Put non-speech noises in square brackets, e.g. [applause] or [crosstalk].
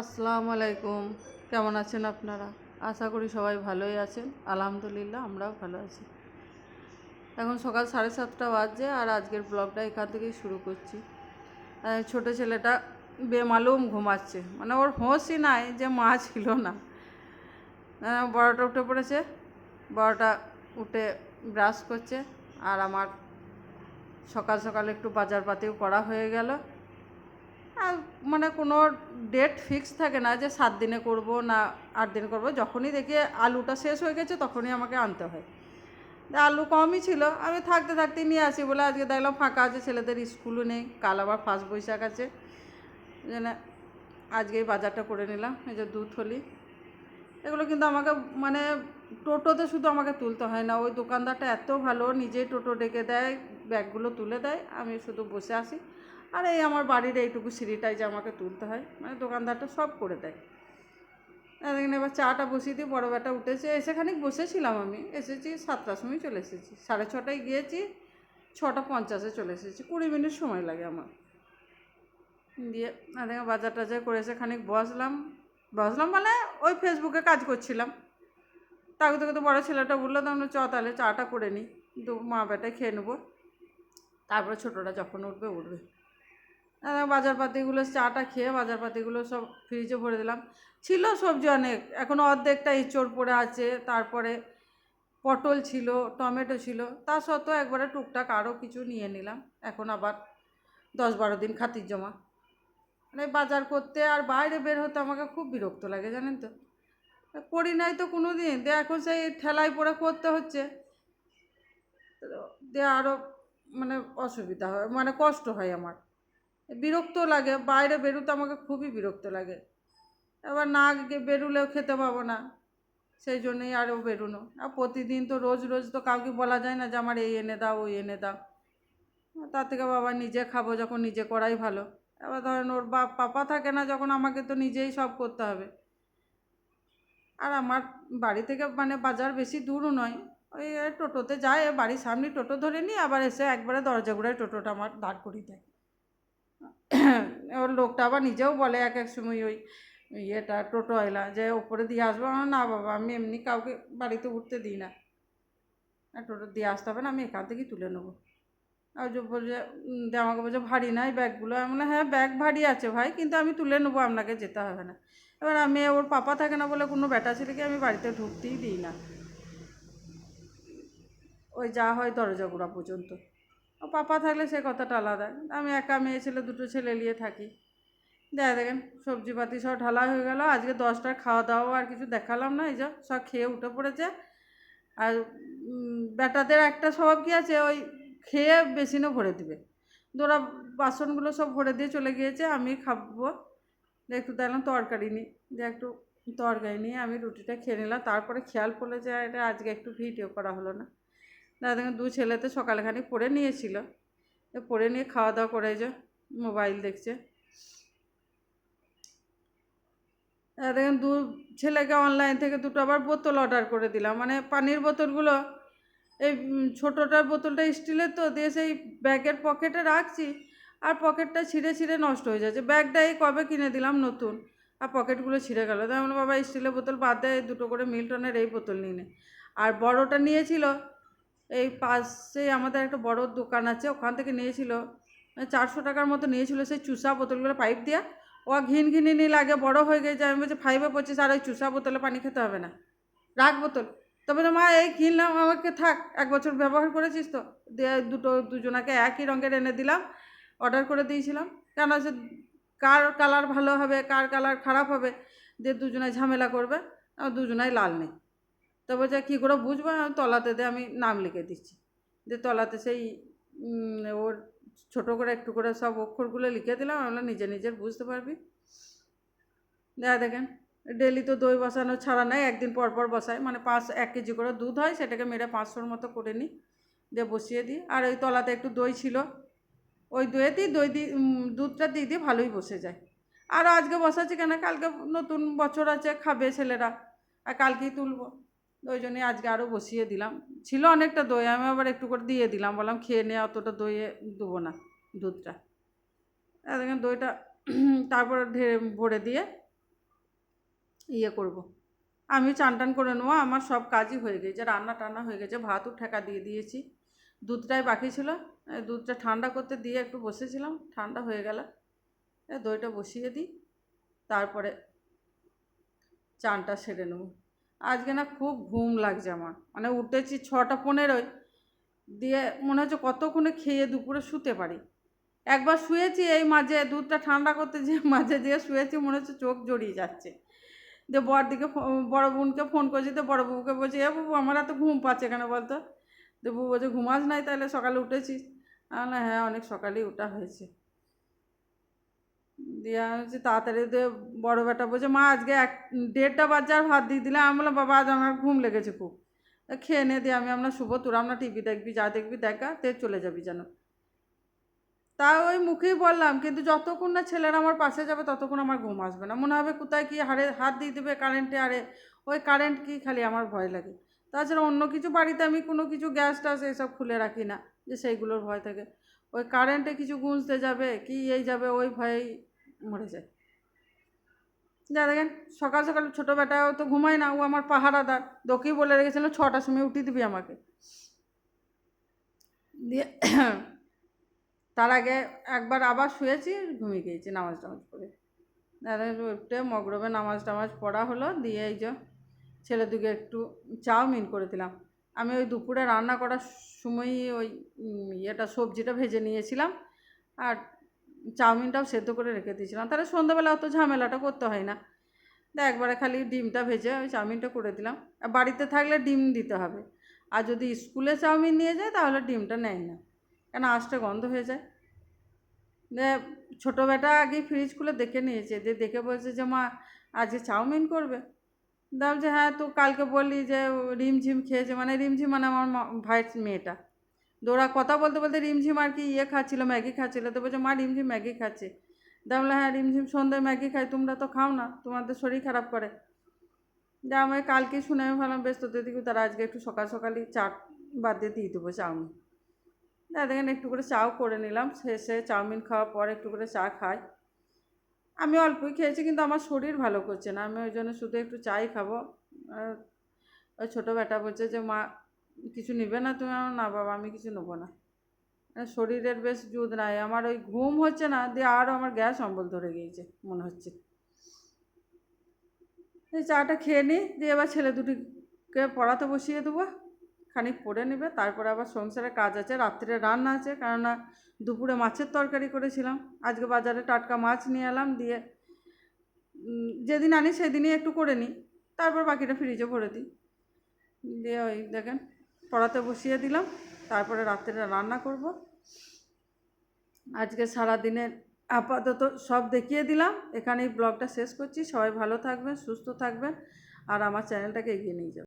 আসসালামু আলাইকুম। কেমন আছেন আপনারা? আশা করি সবাই ভালোই আছেন। আলহামদুলিল্লাহ, আমরাও ভালো আছি। এখন সকাল সাড়ে সাতটা বাজছে আর আজকের ব্লগটা এখান থেকেই শুরু করছি। ছোটো ছেলেটা বেমালুম ঘুমাচ্ছে। মানে ওর হোঁশই নাই যে মা ছিল না। বড়টা উঠে পড়েছে। বড়টা উঠে ব্রাশ করছে। আর আমার সকাল সকাল একটু বাজারপাতিও করা হয়ে গেল। মানে কোনো ডেট ফিক্স থাকে না যে সাত দিনে করব না আট দিনে করব। যখনই দেখি আলুটা শেষ হয়ে গেছে তখনই আমাকে আনতে হয়। আলু কমই ছিল। আমি থাকতে থাকতে নিয়ে আসি বলে আজকে দেখলাম ফাঁকা আছে, ছেলেদের স্কুলও নেই। কাল আবার ফার্স্ট বৈশাখ আছে। যেন আজকে এই বাজারটা করে নিলাম। এই যে দুধ থলি এগুলো কিন্তু আমাকে মানে টোটোতে শুধু আমাকে তুলতে হয় না। ওই দোকানদারটা এত ভালো, নিজেই টোটো ডেকে দেয়, ব্যাগগুলো তুলে দেয়। আমি শুধু বসে আসি। আর এই আমার বাড়ির এইটুকু সিঁড়িটাই যে আমাকে তুলতে হয় মানে দোকানদারটা সব করে দেয়। দেখেন এবার চাটা বসিয়ে দিয়ে বড়ো বেটা উঠেছে, এসে খানিক বসেছিলাম আমি, এসেছি সাতটার সময় চলে এসেছি, সাড়ে ছটায় গিয়েছি, ছটা পঞ্চাশে চলে এসেছি, কুড়ি মিনিট সময় লাগে আমার। দিয়ে দেখেন বাজার টাজার করে এসে খানিক বসলাম বসলাম মানে ওই ফেসবুকে কাজ করছিলাম। তাকে তো তো বড়ো ছেলেটা বলল তো আমরা চ তাহলে চাটা করে নিই দু মা বেটায় খেয়ে নেব। তারপরে ছোটোটা যখন উঠবে উঠবে। বাজার পাতিগুলো চাটা খেয়ে বাজার পাতিগুলো সব ফ্রিজে ভরে দিলাম। ছিল সবজি অনেক এখনও অর্ধেকটা ইঁচড় পড়ে আছে, তারপরে পটল ছিল, টমেটো ছিল, তা সত্ত্বেও একবারে টুকটাক আরও কিছু নিয়ে নিলাম। এখন আবার দশ বারো দিন খাতির জমা। মানে বাজার করতে আর বাইরে বের হতে আমাকে খুব বিরক্ত লাগে, জানেন তো? করি নাই তো কোনো দিন দিয়ে এখন সেই ঠেলায় পড়ে করতে হচ্ছে। দিয়ে আরও মানে অসুবিধা হয় মানে কষ্ট হয় আমার। বিরক্ত লাগে, বাইরে বেরোতে আমাকে খুবই বিরক্ত লাগে। এবার না বেরোলেও খেতে পাবো না, সেই জন্যই আরও বেরোনো। আর প্রতিদিন তো রোজ রোজ তো কাউকে বলা যায় না যে আমার এই এনে দাও, ওই এনে দাও। তার থেকে বাবা নিজে খাব যখন নিজে করাই ভালো। এবার ধরেন ওর বাপ, পাপা থাকে না যখন আমাকে তো নিজেই সব করতে হবে। আর আমার বাড়ি থেকে মানে বাজার বেশি দূরও নয়। ওই টোটোতে যায়, বাড়ির সামনে টোটো ধরে নিই আবার এসে একবারে দরজা গুড়ায় টোটোটা আমার দাঁড় করিয়ে দেয়। ওর লোকটা আবার নিজেও বলে এক এক সময় ওই ইয়েটা, টোটো এলা, যে ওপরে দিয়ে আসব। না বাবা, আমি এমনি কাউকে বাড়িতে উঠতে দিই না। আর টোটো দিয়ে আসতে হবে না, আমি এখান থেকেই তুলে নেব। আর যে বলছে আমাকে বলছে, ভারী নাই ব্যাগগুলো। আমি বললাম হ্যাঁ ব্যাগ ভারী আছে ভাই, কিন্তু আমি তুলে নেব, আপনাকে যেতে হবে না। এবার আমি, ওর পাপা থাকে না বলে কোনো ব্যাটা ছেলেকে আমি বাড়িতে ঢুকতেই দিই না। ওই যা হয় দরজা গুড়া পর্যন্ত। ও পাপা থাকলে সে কথাটা আলাদা। আমি একা মেয়ে ছেলে, দুটো ছেলে নিয়ে থাকি। দেখা, দেখেন, সবজিপাতি সব ঢালা হয়ে গেল। আজকে দশটার খাওয়া দাওয়া আর কিছু দেখালাম না, এই যে, সব খেয়ে উঠে পড়েছে। আর বেটাদের একটা স্বভাব কী আছে? ওই খেয়ে বেসিনও ভরে দিবে। ওরা বাসনগুলো সব ভরে দিয়ে চলে গিয়েছে, আমি খাব। একটু দেখলাম তরকারি নিই যে একটু তরকারি নিয়ে আমি রুটিটা খেয়ে নিলাম। তারপরে খেয়াল পড়ল যে, এটা আজকে একটু ভিডিও করা হলো না। দাদা দেখেন দু ছেলেতে সকালখানি পড়ে নিয়েছিল। পড়ে নিয়ে খাওয়া দাওয়া করে যে মোবাইল দেখছে। দেখেন দু ছেলেকে অনলাইন থেকে দুটো আবার বোতল অর্ডার করে দিলাম। মানে পানির বোতলগুলো, এই ছোটোটার বোতলটা স্টিলের তো, দিয়ে সেই ব্যাগের পকেটে রাখছি আর পকেটটা ছিঁড়ে ছিঁড়ে নষ্ট হয়ে যাচ্ছে। ব্যাগটা এই কবে কিনে দিলাম নতুন আর পকেটগুলো ছিঁড়ে গেল। তাই বললাম বাবা স্টিলের বোতল বাদ দেয় দুটো করে মিল্টনের এই বোতল নিয়ে আর বড়টা নিয়েছিল এই পাশেই আমাদের একটা বড় দোকান আছে, ওখান থেকে নিয়েছিল। চারশো টাকার মতো নিয়েছিল সেই চুষা বোতলগুলো পাইপ দিয়া। ও ঘিন ঘিনি লাগে বড় হয়ে গেছে আমি বলছি ফাইভে পঁচিশ, আর ওই চুষা বোতলে পানি খেতে হবে না। রাখ বোতল। তবে তো মা, এই কিনলাম আমাকে থাক। এক বছর ব্যবহার করেছিস তো। দুটো, দুজনাকে একই রঙের এনে দিলাম। অর্ডার করে দিয়েছিলাম। কেন সে কার কালার ভালো হবে, কার কালার খারাপ হবে, দিয়ে দুজনায় ঝামেলা করবে। আর দুজনাই লাল নেই। তো বলছে কী করে বুঝব আমি তলাতে দিয়ে আমি নাম লিখে দিচ্ছি। দিয়ে তলাতে সেই ওর ছোটো করে একটু করে সব অক্ষরগুলো লিখে দিলাম আমরা নিজে নিজের বুঝতে পারবি। দেখা দেখেন ডেলি তো দই বসানো ছাড়া নাই একদিন পর পর বসাই। মানে পাঁচ এক কেজি করে দুধ হয় সেটাকে মেরে পাঁচশোর মতো করে নিই দিয়ে বসিয়ে দিই। আর ওই তলাতে একটু দই ছিল ওই দইয়েতেই দই উম, দুধটা দিয়ে দিয়ে ভালোই বসে যায়। আর আজকে বসাচ্ছি কেন? কালকে নতুন বছর আছে খাবে ছেলেরা আর কালকেই তুলবো। ওই জন্যই আজকে আরও বসিয়ে দিলাম। ছিল অনেকটা দই, আমি আবার একটু করে দিয়ে দিলাম। বললাম খেয়ে নিয়ে অতটা দইয়ে দেবো না দুধটা। দেখেন দইটা [clears throat] তারপরে ভরে দিয়ে ইয়ে করব। আমি চান টান করে নেব, আমার সব কাজই হয়ে গেছে, রান্না টান্না হয়ে গেছে, ভাতও ঠেকা দিয়ে দিয়েছি। দুধটাই বাকি ছিল দুধটা ঠান্ডা করতে দিয়ে একটু বসেছিলাম, ঠান্ডা হয়ে গেল। দইটা বসিয়ে দিই, তারপরে চানটা সেরে নেব। আজকে না খুব ঘুম লাগছে আমার। মানে উঠেছি ছটা পনেরোয়, দিয়ে মনে হচ্ছে কতক্ষণে খেয়ে দুপুরে শুতে পারি। একবার শুয়েছি, এই মাঝে দুধটা ঠান্ডা করতে যে [laughs] মাঝে যেয়ে শুয়েছি, মনে হচ্ছে চোখ জড়িয়ে যাচ্ছে। দিয়ে বর দিকে বড় বোনকে ফোন করছি, তো বড় বউকে বলছি, এ বাবু, আমার এত ঘুম পাচ্ছে কেন বলতো? দিয়ে বউ বলছে, ঘুমাস নাই তাহলে, সকালে উঠেছিস? না হ্যাঁ অনেক সকালেই ওঠা হয়েছে। দিয়ে হচ্ছে তাড়াতাড়ি দিয়ে বড়ো বেটা বলছে, মা, আজকে এক, দেড়টা বাজে আর ভাত দিয়ে দিলে আমি বললাম, বাবা, আজ আমার ঘুম লেগেছে খুব। খেয়ে নে দিয়ে আমি আপনার শুভ, তোরা আপনার টিভি দেখবি, যা দেখবি দেখা, তে চলে যাবি যেন। তা ওই মুখেই বললাম, কিন্তু যতক্ষণ না ছেলেরা আমার পাশে যাবে, ততক্ষণ আমার ঘুম আসবে না। মনে হবে কোথায় কি হারে হাত দিয়ে দেবে কারেন্টে আরে ওই কারেন্ট কি খালি আমার ভয় লাগে। তাছাড়া অন্য কিছু বাড়িতে আমি কোনো কিছু গ্যাস ট্যাস এসব খুলে রাখি না, যে সেইগুলোর ভয় থাকে। ওই কারেন্টে কিছু গুঁজতে যাবে, কি এই যাবে, ওই ভয়েই মরে যায়। যা দেখেন, সকাল সকাল ছোটো বেটাও তো ঘুমায় না, ও আমার পাহারাদার। দোকেই বলে রেখেছিল, ছটার সময় উঠিয়ে দিবি আমাকে। দিয়ে [clears throat] তার আগে একবার আবার শুয়েছি, ঘুমিয়ে গিয়েছি, নামাজ টামাজ পড়ে। দাদা উঠে মগরবে নামাজ টামাজ পড়া হলো, দিয়ে এই যে ছেলে দুকে একটু চাউমিন করে দিলাম। আমি ওই দুপুরে রান্না করার সময়ই ওই ইয়েটা, সবজিটা ভেজে নিয়েছিলাম। আর চাউমিনটাও সেদ্ধ করে রেখে দিয়েছিলাম। তাহলে সন্ধ্যাবেলা অত ঝামেলাটা করতে হয় না। তা একবারে খালি ডিমটা ভেজে ওই চাউমিনটা করে দিলাম। আর বাড়িতে থাকলে ডিম দিতে হবে। আর যদি স্কুলে চাউমিন নিয়ে যায়, তাহলে ডিমটা নেয় না। কেন আঁচটা গন্ধ হয়ে যায়। ছোটো বেটা আগে ফ্রিজ খুলে দেখে নিয়েছে। দিয়ে দেখে বলছে যে, মা, আজকে চাউমিন করবে? দাম যে হ্যাঁ তো কালকে বললি যে রিমঝিম খেয়েছে। মানে রিমঝিম মানে আমার ভাইয়ের মেয়েটা। দোরা কথা বলতে বলতে রিমঝিম আর কি ইয়ে খাচ্ছিলো, ম্যাগি খাচ্ছিলো। তো বলছে, মা, রিমঝিম ম্যাগি খাচ্ছে। বলে হ্যাঁ রিমঝিম, সন্ধ্যায় ম্যাগি খাই, তোমরা তো খাও না, তোমাদের শরীর খারাপ করে। যা আমি কালকে শুনে আমি ভাবলাম, বেশ, তোদের দিকে তারা আজকে একটু সকাল সকালই চাট বাদ দিয়ে দিয়ে দেবো চাউমিন। যা দেখেন, একটু করে চাও করে নিলাম, শেষে চাউমিন খাওয়ার পর একটু করে চা খাই। আমি অল্পই খেয়েছি, কিন্তু আমার শরীর ভালো করছে না, আমি ওই জন্য শুধু একটু চাই খাব। ওই ছোটো বেটা বলছে যে, মা কিছু নেবে না তুমি? আমার না বাবা, আমি কিছু নেব না। শরীরের বেশ জুদ নাই। আমার ওই ঘুম হচ্ছে না, দিয়ে আরও আমার গ্যাস অম্বল ধরে গিয়েছে, মনে হচ্ছে। এই চাটা খেয়ে নিই দিয়ে এবার ছেলে দুটিকে পড়াতে বসিয়ে দেবো। খানিক পড়ে নেবে, তারপরে আবার সংসারে কাজ আছে, রাত্রে রান্না আছে, কেননা দুপুরে মাছের তরকারি করেছিলাম। আজকে বাজারে টাটকা মাছ নিয়ে এলাম, দিয়ে যেদিন আনি সেদিনই একটু করে নিই তারপর বাকিটা ফ্রিজে ভরে দিই। দিয়ে ওই দেখেন পড়াতে বসিয়ে দিলাম, তারপরে রাত্রে রান্না করব। আজকে সারা দিনের আপাতত সব দেখিয়ে দিলাম, এখানেই ব্লগটা শেষ করছি, সবাই ভালো থাকবেন, সুস্থ থাকবেন, আর আমার চ্যানেলটাকে এগিয়ে নিয়ে যাবেন।